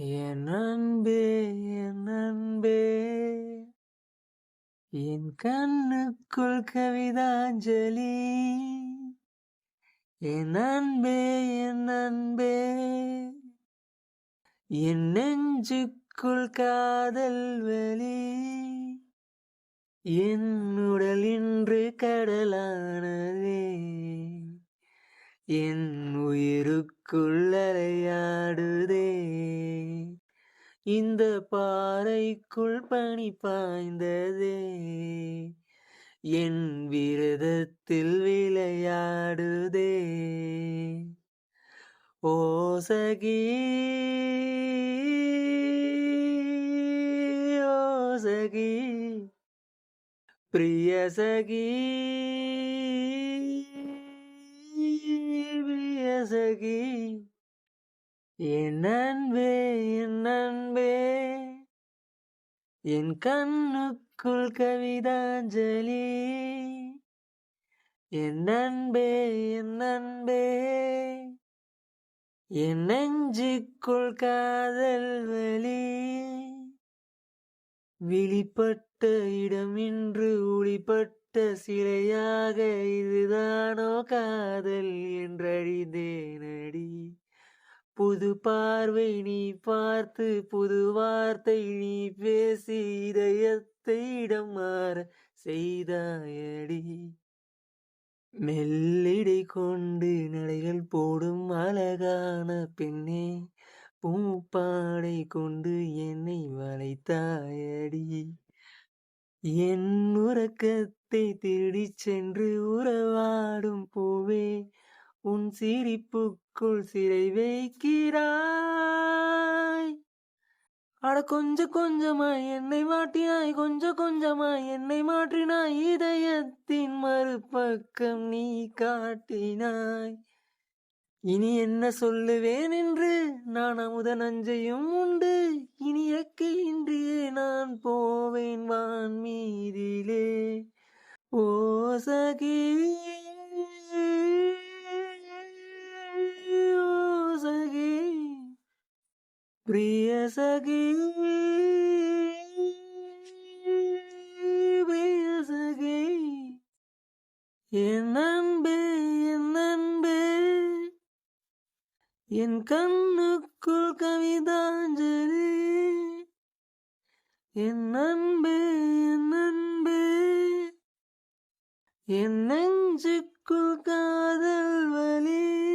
என் அன்பே என் அன்பே. என் கண்ணுக்குள் கவிதாஞ்சலி. என் அன்பே என் அன்பே. என் நெஞ்சுக்குள் காதல் வலி. என் உடல் இன்று கடலானதே. என் உயிருக்கு அலையாடுதே இந்த பாறைக்குள் பனி பாய்ந்ததே. என் விரதத்தில் விளையாடுதே. ஓசகி ஓசகி பிரியசகி பிரியசகி என் அன்பே என் அன்பே. என் கண்ணுக்குள் கவிதாஞ்சலி. என் அன்பே என் அன்பே. என் நெஞ்சுக்குள் காதல் வலி. விழிப்பட்ட இடம் இன்று ஒளிப்பட்ட சிலையாக இதுதானோ காதல் என்றறிந்தேனடி புது பார்வை நீ பார்த்து புது வார்த்தை நீ பேசி இதயத்தை இடம் மாற செய்தாயடி. மெல்லிடை கொண்டு நடைகள் போடும் அழகான பெண்ணே பூப்பாடை கொண்டு என்னை வளைத்தாயடி. என் உறக்கத்தை திருடிச் சென்று உறவாடும் பூவே உன் சிரிப்புக்குள் சிறை வைக்கிறாய். அட கொஞ்சம் கொஞ்சமாய் என்னை மாட்டினாய் கொஞ்சம் கொஞ்சமாய் என்னை மாற்றினாய். இதயத்தின் மறுபக்கம் நீ காட்டினாய். இனி என்ன சொல்லுவேன் என்று நான் அமுத நஞ்சையும் உண்டு. இனி இன்றியே நான் போவேன் வான் மீதிலே ஓ சகி பிரிய சகி பிரிய சகி. என் அன்பே என் அன்பே என் கண்ணுக்குள் கவிதாஞ்சலி. என் அன்பே என் அன்பே என் நெஞ்சுக்குள் காதல் வலி.